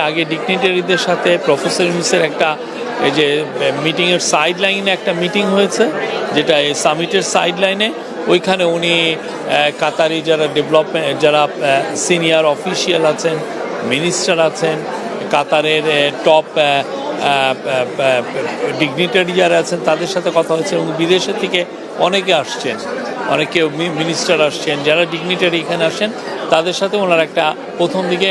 আগে ডিগনিটারিদের সাথে প্রফেসর ইউনুসের একটা, এই যে মিটিংয়ের সাইড লাইনে একটা মিটিং হয়েছে, যেটা এই সামিটের সাইড লাইনে ওইখানে উনি কাতারি যারা ডেভেলপমেন্ট যারা সিনিয়র অফিসিয়াল আছেন মিনিস্টার আছেন, কাতারের টপ ডিগনিটারি যারা আছেন, তাদের সাথে কথা হয়েছে এবং বিদেশের থেকে অনেকে আসছেন। অনেকে মিনিস্টার আসছেন, যারা ডিগনিটারি এখানে আসেন তাদের সাথে ওনার একটা প্রথম দিকে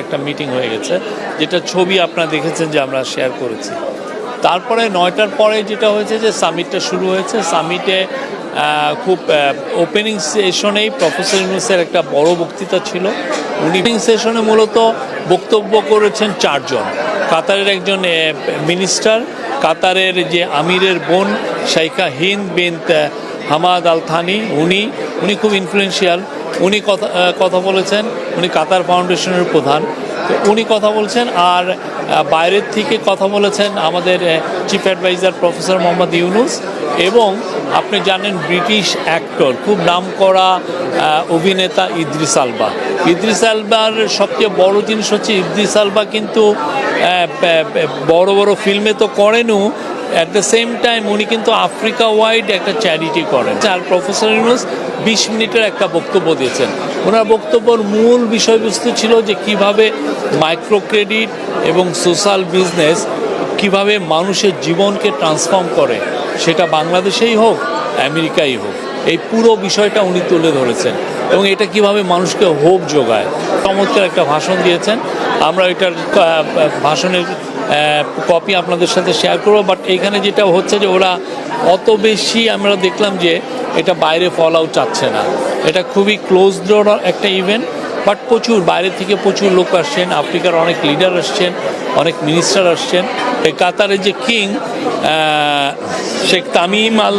একটা মিটিং হয়ে গেছে, যেটা ছবি আপনারা দেখেছেন যে আমরা শেয়ার করেছি। তারপরে নয়টার পরে যেটা হয়েছে যে সামিটটা শুরু হয়েছে। সামিটে খুব ওপেনিং সেশনেই প্রফেসর ইউনুসের একটা বড় বক্তৃতা ছিল। উনি সেশনে মূলত বক্তব্য করেছেন চারজন। কাতারের একজন মিনিস্টার কাতারের যে আমিরের বোন, Sheikha Hind bin Hamad Al Thani উনি উনি খুব ইনফ্লুয়েন্সিয়াল উনি কথা কথা বলেছেন উনি কাতার ফাউন্ডেশনের প্রধান। তো উনি কথা বলছেন আর বাইরের থেকে কথা বলেছেন আমাদের chief adviser professor Mohammad Yunus এবং আপনি জানেন ব্রিটিশ অ্যাক্টর খুব নামকরা আহ, অভিনেতা ইদ্রিস আলবা। ইদ্রিস আলবার সবচেয়ে বড় জিনিস হচ্ছে ইদ্রিস আলবা কিন্তু বড় বড় ফিল্মে তো করেনও অ্যাট দ্য সেম টাইম উনি কিন্তু আফ্রিকা ওয়াইড একটা চ্যারিটি করেন। আর প্রফেসর ইউনুস বিশ মিনিটের একটা বক্তব্য দিয়েছেন। ওনার বক্তব্যর মূল বিষয়বস্তু ছিল যে কীভাবে মাইক্রো ক্রেডিট এবং সোশ্যাল বিজনেস কীভাবে মানুষের জীবনকে ট্রান্সফর্ম করে। সেটা বাংলাদেশেই হোক, আমেরিকাই হোক। এই পুরো বিষয়টা উনি তুলে ধরেছেন এবং এটা কীভাবে মানুষকে হোপ যোগায়। চমৎকার একটা ভাষণ দিয়েছেন। আমরা এটার ভাষণের কপি আপনাদের সাথে শেয়ার করব বাট এখানে যেটা হচ্ছে যে ওরা অত বেশি আমরা দেখলাম যে এটা বাইরে ফল আউট চাচ্ছে না। এটা খুবই ক্লোজ ডোর একটা ইভেন্ট বাট প্রচুর, বাইরে থেকে প্রচুর লোক আসছেন, আফ্রিকার অনেক লিডার আসছেন, অনেক মিনিস্টার আসছেন। এই কাতারের যে king Sheikh Tamim Al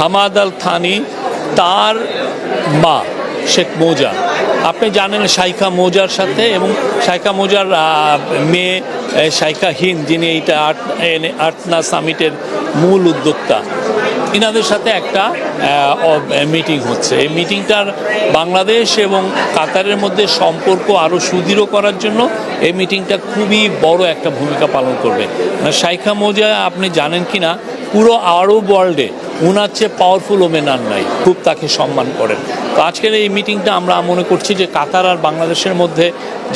Hamad Al Thani তার মা, শেখ মৌজা। আপনি জানেন শাইখা মৌজার সাথে এবং শাইখা মৌজার মেয়ে শাইখা হিন্দ, যিনি এইটা আট আটনা সামিটের মূল উদ্যোক্তা। ইনাদের সাথে একটা মিটিং হচ্ছে। এই মিটিংটার বাংলাদেশ এবং কাতারের মধ্যে সম্পর্ক আরও সুদৃঢ় করার জন্য এই মিটিংটা খুবই বড় একটা ভূমিকা পালন করবে। মানে শাইখা মৌজা, আপনি জানেন কি না পুরো আরব ওয়ার্ল্ডে উনার চেয়ে পাওয়ারফুল ওমেন আর নাই, খুব তাকে সম্মান করেন। তো আজকের এই মিটিংটা আমরা মনে করছি যে কাতার আর বাংলাদেশের মধ্যে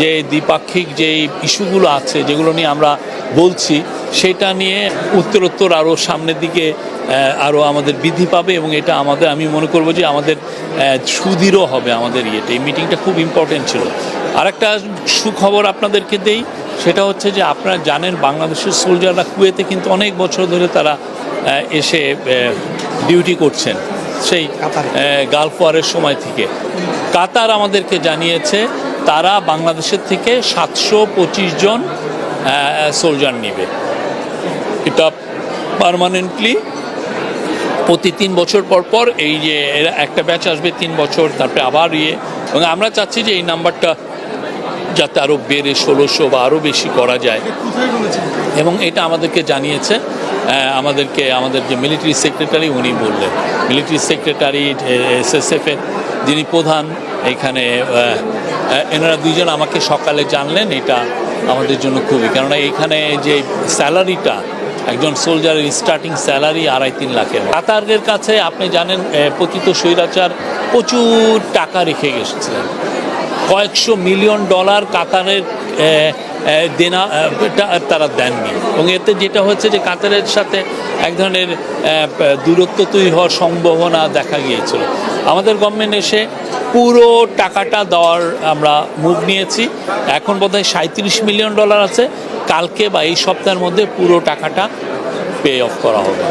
যে দ্বিপাক্ষিক যে ইস্যুগুলো আছে, যেগুলো নিয়ে আমরা বলছি, সেটা নিয়ে উত্তরোত্তর আরও সামনের দিকে আরও আমাদের বৃদ্ধি পাবে এবং এটা আমাদের, আমি মনে করব যে আমাদের সুদৃঢ় হবে আমাদের ইয়েটা এই মিটিংটা খুব ইম্পর্টেন্ট ছিল। আর একটা সুখবর আপনাদেরকে দেই সেটা হচ্ছে যে আপনারা জানেন বাংলাদেশের সোলজাররা কুয়েতে কিন্তু অনেক বছর ধরে তারা এসে ডিউটি করছেন সেই। গালফ ওয়ারের সময় থেকে। কাতার আমাদেরকে জানিয়েছে তারা বাংলাদেশের থেকে সাতশো পঁচিশ জন সোলজার নেবে। এটা পারমানেন্টলি প্রতি তিন বছর পর পর এই যে একটা ব্যাচ আসবে তিন বছর তারপরে আবার ইয়ে। এবং আমরা চাচ্ছি যে এই নাম্বারটা যাতে আরও বেড়ে ষোলোশো বা আরও বেশি করা যায়। এবং এটা আমাদেরকে জানিয়েছে আমাদেরকে আমাদের যে মিলিটারি সেক্রেটারি উনি বললেন। মিলিটারি সেক্রেটারি এসএসএফের যিনি প্রধান এখানে এনারা দুইজন আমাকে সকালে জানলেন এটা আমাদের জন্য খুবই। কেননা এখানে যে স্যালারিটা একজন সোলজারের স্টার্টিং স্যালারি আড়াই তিন লাখের। কাতারের কাছে আপনি জানেন পতিত স্বৈরাচার প্রচুর টাকা রেখে গেছিলেন কয়েকশো মিলিয়ন ডলার কাতারের দেনা তারা দেননি। এবং এতে যেটা হচ্ছে যে কাতারের সাথে এক ধরনের দূরত্ব তৈরি হওয়ার সম্ভাবনা দেখা গিয়েছিল। আমাদের গভর্নমেন্ট এসে পুরো টাকাটা দেওয়ার আমরা মুখ নিয়েছি। এখন বোধহয় সাঁত্রিশ মিলিয়ন ডলার আছে। কালকে বা এই সপ্তাহের মধ্যে পুরো টাকাটা পে অফ করা হবে।